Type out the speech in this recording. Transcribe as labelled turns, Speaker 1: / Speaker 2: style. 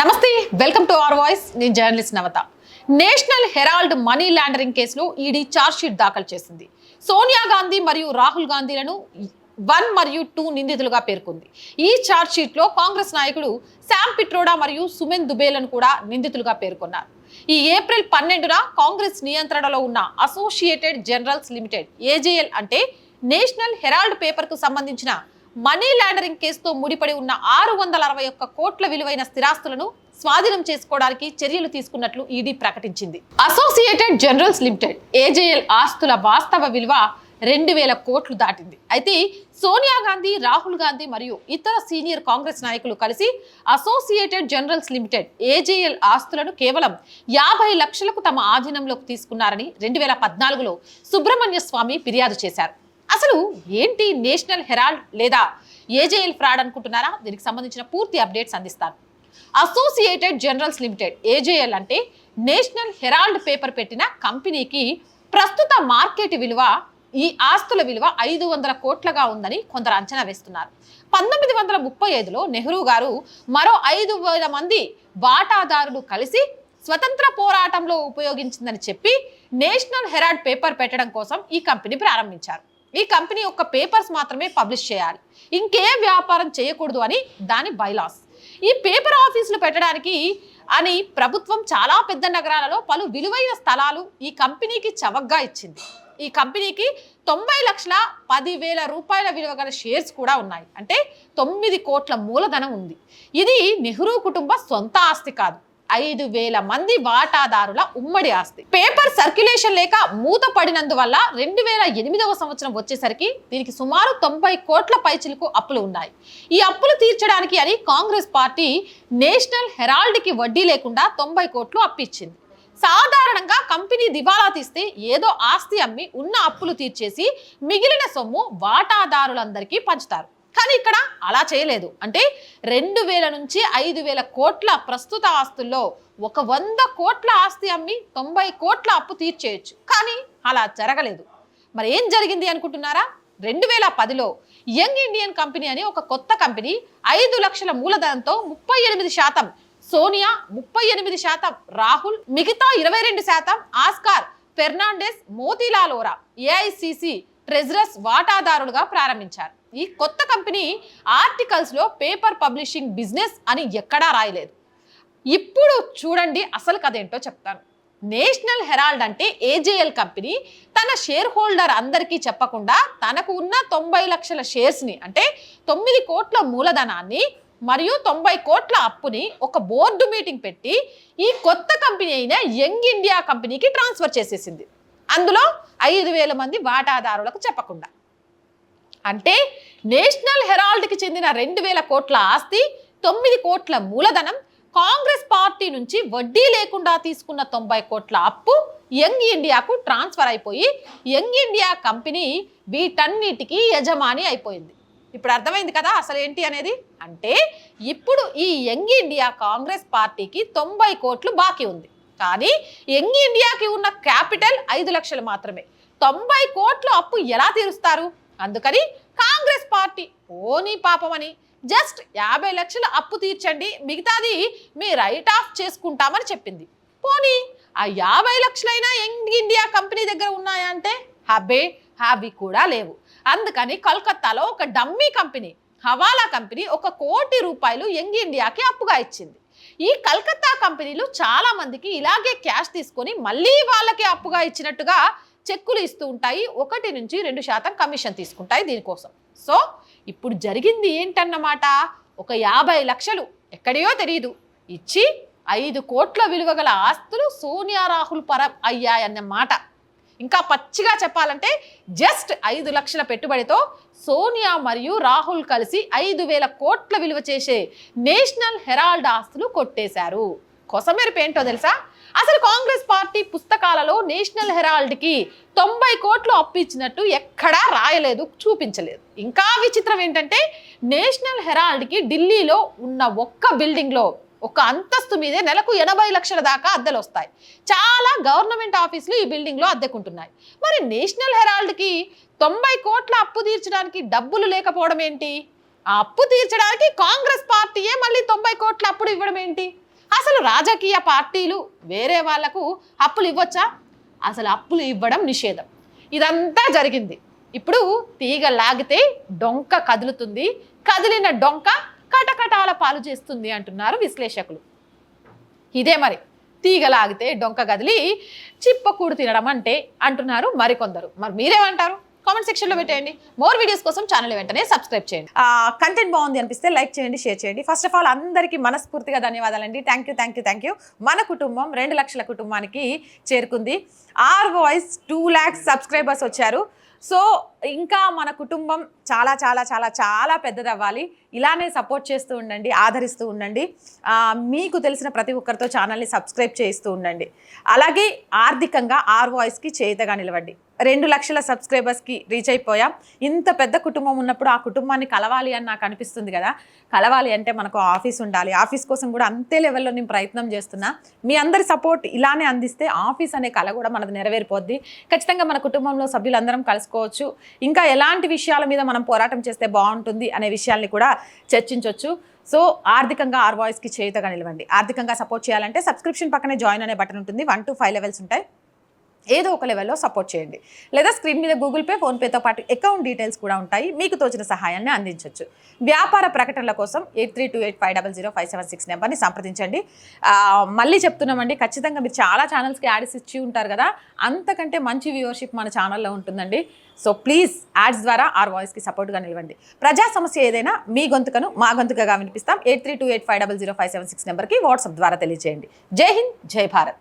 Speaker 1: నమస్తే welcome to our voice. నేను journalist Navata. National Herald money laundering కేసులో ED sheet దాఖలు చేసింది. సోనియా గాంధీ మరియు రాహుల్ గాంధీలను వన్ మరియు టూ నిందితులుగా పేర్కొంది. ఈ షీట్లో కాంగ్రెస్ నాయకుడు శామ్ పిట్రోడా మరియు సుమెన్ దుబేలను కూడా నిందితులుగా పేర్కొన్నారు. ఈ ఏప్రిల్ పన్నెండున కాంగ్రెస్ నియంత్రణలో ఉన్న అసోసియేటెడ్ జనరల్స్ లిమిటెడ్ ఏజేఎల్ అంటే నేషనల్ హెరాల్డ్ పేపర్కు సంబంధించిన మనీ లాండరింగ్ కేసుతో ముడిపడి ఉన్న ఆరు వందల అరవై ఒక్క కోట్ల విలువైన స్థిరాస్తులను స్వాధీనం చేసుకోవడానికి చర్యలు తీసుకున్నట్లు ఈడీ ప్రకటించింది. అసోసియేటెడ్ జనరల్స్ లిమిటెడ్ ఏజేఎల్ ఆస్తుల వాస్తవ విలువ రెండు వేల కోట్లు దాటింది. అయితే సోనియా గాంధీ రాహుల్ గాంధీ మరియు ఇతర సీనియర్ కాంగ్రెస్ నాయకులు కలిసి అసోసియేటెడ్ జనరల్స్ లిమిటెడ్ ఏజేఎల్ ఆస్తులను కేవలం యాభై లక్షలకు తమ ఆధీనంలోకి తీసుకున్నారని రెండు వేల పద్నాలుగులో సుబ్రహ్మణ్య స్వామి ఫిర్యాదు చేశారు. అసలు ఏంటి నేషనల్ హెరాల్డ్ లేదా ఏజేఎల్ ఫ్రాడ్ అనుకుంటున్నారా? దీనికి సంబంధించిన పూర్తి అప్డేట్స్ అందిస్తాను. అసోసియేటెడ్ జనరల్స్ లిమిటెడ్ ఏజేఎల్ అంటే నేషనల్ హెరాల్డ్ పేపర్ పెట్టిన కంపెనీకి ప్రస్తుత మార్కెట్ విలువ ఈ ఆస్తుల విలువ ఐదు వందల కోట్లగా ఉందని కొందరు అంచనా వేస్తున్నారు. పంతొమ్మిది వందల ముప్పై ఐదులో నెహ్రూ గారు మరో ఐదు వేల మంది వాటాదారులు కలిసి స్వతంత్ర పోరాటంలో ఉపయోగించిందని చెప్పి నేషనల్ హెరాల్డ్ పేపర్ పెట్టడం కోసం ఈ కంపెనీ ప్రారంభించారు. ఈ కంపెనీ యొక్క పేపర్స్ మాత్రమే పబ్లిష్ చేయాలి. ఇంకే వ్యాపారం చేయకూడదు అని దాని బైలాస్. ఈ పేపర్ ఆఫీసులు పెట్టడానికి అని ప్రభుత్వం చాలా పెద్ద నగరాలలో పలు విలువైన స్థలాలు ఈ కంపెనీకి చవగ్గా ఇచ్చింది. ఈ కంపెనీకి తొంభై లక్షల పదివేల రూపాయల విలువ గల షేర్స్ కూడా ఉన్నాయి. అంటే తొమ్మిది కోట్ల మూలధనం ఉంది. ఇది నెహ్రూ కుటుంబ సొంత ఆస్తి కాదు. ఐదు వేల మంది వాటాదారుల ఉమ్మడి ఆస్తి. పేపర్ సర్క్యులేషన్ లేక మూత పడినందువల్ల రెండు వేల ఎనిమిదవ సంవత్సరం వచ్చేసరికి దీనికి సుమారు తొంభై కోట్ల పైచిలకు అప్పులు ఉన్నాయి. ఈ అప్పులు తీర్చడానికి అని కాంగ్రెస్ పార్టీ నేషనల్ హెరాల్డ్కి వడ్డీ లేకుండా తొంభై కోట్లు అప్పిచ్చింది. సాధారణంగా కంపెనీ దివాలా తీస్తే ఏదో ఆస్తి అమ్మి ఉన్న అప్పులు తీర్చేసి మిగిలిన సొమ్ము వాటాదారులందరికీ పంచుతారు. కానీ ఇక్కడ అలా చేయలేదు. అంటే రెండు వేల నుంచి ఐదు వేల కోట్ల ప్రస్తుత ఆస్తుల్లో ఒక వంద కోట్ల ఆస్తి అమ్మి తొంభై కోట్ల అప్పు తీర్చేయచ్చు. కానీ అలా జరగలేదు. మరి ఏం జరిగింది అనుకుంటున్నారా? రెండు వేల పదిలో యంగ్ ఇండియన్ కంపెనీ అని ఒక కొత్త కంపెనీ ఐదు లక్షల మూలధనంతో ముప్పై ఎనిమిది శాతం సోనియా ముప్పై ఎనిమిది శాతం రాహుల్ మిగతా ఇరవై రెండు శాతం ఆస్కార్ ఫెర్నాండెస్ మోతీలాల్ ఓరా ఏఐసిసి ట్రెజరస్ వాటాదారులుగా ప్రారంభించారు. ఈ కొత్త కంపెనీ ఆర్టికల్స్లో పేపర్ పబ్లిషింగ్ బిజినెస్ అని ఎక్కడా రాయలేదు. ఇప్పుడు చూడండి అసలు కథ ఏంటో చెప్తాను. నేషనల్ హెరాల్డ్ అంటే ఏజేఎల్ కంపెనీ తన షేర్ హోల్డర్ అందరికీ చెప్పకుండా తనకు ఉన్న తొంభై లక్షల షేర్స్ని అంటే తొమ్మిది కోట్ల మూలధనాన్ని మరియు తొంభై కోట్ల అప్పుని ఒక బోర్డు మీటింగ్ పెట్టి ఈ కొత్త కంపెనీ అయిన యంగ్ ఇండియా కంపెనీకి ట్రాన్స్ఫర్ చేసేసింది. అందులో ఐదు వేల మంది వాటాదారులకు చెప్పకుండా. అంటే నేషనల్ హెరాల్డ్కి చెందిన రెండు వేల కోట్ల ఆస్తి తొమ్మిది కోట్ల మూలధనం కాంగ్రెస్ పార్టీ నుంచి వడ్డీ లేకుండా తీసుకున్న తొంభై కోట్ల అప్పు యంగ్ ఇండియాకు ట్రాన్స్ఫర్ అయిపోయి యంగ్ ఇండియా కంపెనీ వీటన్నిటికీ యజమాని అయిపోయింది. ఇప్పుడు అర్థమైంది కదా అసలు ఏంటి అనేది? అంటే ఇప్పుడు ఈ యంగ్ ఇండియా కాంగ్రెస్ పార్టీకి తొంభై కోట్లు బాకీ ఉంది. కానీ యంగ్ ఇండియాకి ఉన్న క్యాపిటల్ ఐదు లక్షలు మాత్రమే. తొంభై కోట్లు అప్పు ఎలా తీరుస్తారు? అందుకని కాంగ్రెస్ పార్టీ పోనీ పాపమని జస్ట్ యాభై లక్షల అప్పు తీర్చండి మిగతాది మీ రైట్ ఆఫ్ చేసుకుంటామని చెప్పింది. పోనీ ఆ యాభై లక్షలైనా యంగ్ ఇండియా కంపెనీ దగ్గర ఉన్నాయా అంటే? హబే హాబీ కూడా లేవు. అందుకని కలకత్తాలో ఒక డమ్మీ కంపెనీ హవాలా కంపెనీ ఒక కోటి రూపాయలు యంగ్ ఇండియాకి అప్పుగా ఇచ్చింది. ఈ కలకత్తా కంపెనీలు చాలా మందికి ఇలాగే క్యాష్ తీసుకొని మళ్ళీ వాళ్ళకి అప్పుగా ఇచ్చినట్టుగా చెక్కులు ఇస్తూ ఉంటాయి. ఒకటి నుంచి రెండు శాతం కమిషన్ తీసుకుంటాయి దీనికోసం. సో ఇప్పుడు జరిగింది ఏంటన్నమాట? ఒక యాభై లక్షలు ఎక్కడియో తెలియదు ఇచ్చి ఐదు కోట్ల విలువ గల ఆస్తులు సోనియా రాహుల్ పర అయ్యాయన్నమాట. ఇంకా పచ్చిగా చెప్పాలంటే జస్ట్ ఐదు లక్షల పెట్టుబడితో సోనియా మరియు రాహుల్ కలిసి ఐదు వేల కోట్ల విలువ చేసే నేషనల్ హెరాల్డ్ ఆస్తులు కొట్టేశారు. కొసమెరుపు ఏంటో తెలుసా? అసలు కాంగ్రెస్ పార్టీ పుస్తకాలలో నేషనల్ హెరాల్డ్కి తొంభై కోట్లు అప్పిచ్చినట్టు ఎక్కడా రాయలేదు చూపించలేదు. ఇంకా విచిత్రం ఏంటంటే నేషనల్ హెరాల్డ్కి ఢిల్లీలో ఉన్న ఒక్క బిల్డింగ్లో ఒక అంతస్తు మీదే నెలకు ఎనభై లక్షల దాకా అద్దెలు వస్తాయి చాలా గవర్నమెంట్ ఆఫీసులు ఈ బిల్డింగ్లో అద్దెకుంటున్నాయి. మరి నేషనల్ హెరాల్డ్కి తొంభై కోట్ల అప్పు తీర్చడానికి డబ్బులు లేకపోవడం ఏంటి ఆ అప్పు తీర్చడానికి కాంగ్రెస్ పార్టీయే మళ్ళీ తొంభై కోట్ల అప్పుడు ఇవ్వడం ఏంటి అసలు రాజకీయ పార్టీలు వేరే వాళ్ళకు అప్పులు ఇవ్వచ్చా? అసలు అప్పులు ఇవ్వడం నిషేధం. ఇదంతా జరిగింది. ఇప్పుడు తీగ లాగితే డొంక కదులుతుంది. కదిలిన డొంక కటకటాల పాలు చేస్తుంది అంటున్నారు విశ్లేషకులు. ఇదే మరి. తీగ లాగితే డొంక కదిలి చిప్పకూడు తినడం అంటే అంటున్నారు మరికొందరు. మరి మీరేమంటారు? కామెంట్ సెక్షన్లో పెట్టేయండి. మోర్ వీడియోస్ కోసం ఛానల్ వెంటనే సబ్స్క్రైబ్ చేయండి. కంటెంట్ బాగుంది అనిపిస్తే లైక్ చేయండి షేర్ చేయండి. ఫస్ట్ ఆఫ్ ఆల్ అందరికీ మనస్ఫూర్తిగా ధన్యవాదాలండి. Thank you thank you thank you మన కుటుంబం రెండు లక్షల కుటుంబానికి చేరుకుంది. R Voice two lakhs subscribers వచ్చారు. సో ఇంకా మన కుటుంబం చాలా చాలా చాలా చాలా పెద్దదవ్వాలి. ఇలానే సపోర్ట్ చేస్తూ ఉండండి ఆదరిస్తూ ఉండండి. మీకు తెలిసిన ప్రతి ఒక్కరితో ఛానల్ని సబ్స్క్రైబ్ చేస్తూ ఉండండి. అలాగే ఆర్థికంగా ఆర్ వాయిస్కి చేతగా నిలవండి. రెండు లక్షల సబ్స్క్రైబర్స్కి రీచ్ అయిపోయాం. ఇంత పెద్ద కుటుంబం ఉన్నప్పుడు ఆ కుటుంబాన్ని కలవాలి అని నాకు అనిపిస్తుంది కదా. కలవాలి అంటే మనకు ఆఫీస్ ఉండాలి. ఆఫీస్ కోసం కూడా అంతే లెవెల్లో నేను ప్రయత్నం చేస్తున్నా. మీ అందరి సపోర్ట్ ఇలానే అందిస్తే ఆఫీస్ అనే కళ కూడా మనది నెరవేరిపోద్ది. ఖచ్చితంగా మన కుటుంబంలో సభ్యులందరం కలుసుకోవచ్చు. ఇంకా ఎలాంటి విషయాల మీద మనం పోరాటం చేస్తే బాగుంటుంది అనే విషయాల్ని కూడా చర్చించవచ్చు సో ఆర్థికంగా ఆర్ వాయిస్కి చేయుతగా నిలవండి. ఆర్థికంగా సపోర్ట్ చేయాలంటే సబ్స్క్రిప్షన్ పక్కనే జాయిన్ అనే బటన్ ఉంటుంది. వన్ టు ఫైవ్ లెవెల్స్ ఉంటాయి. ఏదో ఒక లెవెల్లో సపోర్ట్ చేయండి. లేదా స్క్రీన్ మీద గూగుల్ పే ఫోన్పేతో పాటు అకౌంట్ డీటెయిల్స్ కూడా ఉంటాయి. మీకు తోచిన సహాయాన్ని అందించవచ్చు వ్యాపార ప్రకటనల కోసం eight three two eight five double zero five seven six నెంబర్ని సంప్రదించండి. మళ్ళీ చెప్తున్నామండి ఖచ్చితంగా మీరు చాలా ఛానల్స్కి యాడ్స్ ఇచ్చి ఉంటారు కదా అంతకంటే మంచి వ్యూవర్షిప్ మన ఛానల్లో ఉంటుందండి. సో ప్లీజ్ యాడ్స్ ద్వారా ఆర్ వాయిస్కి సపోర్ట్గా నిలవండి. ప్రజా సమస్య ఏదైనా మీ గొంతుకను మా గొంతుకగా వినిపిస్తాం. Eight three two eight five double zero five seven six నెంబర్కి వాట్సాప్ ద్వారా తెలియజేయండి జై హింద్ జై భారత్.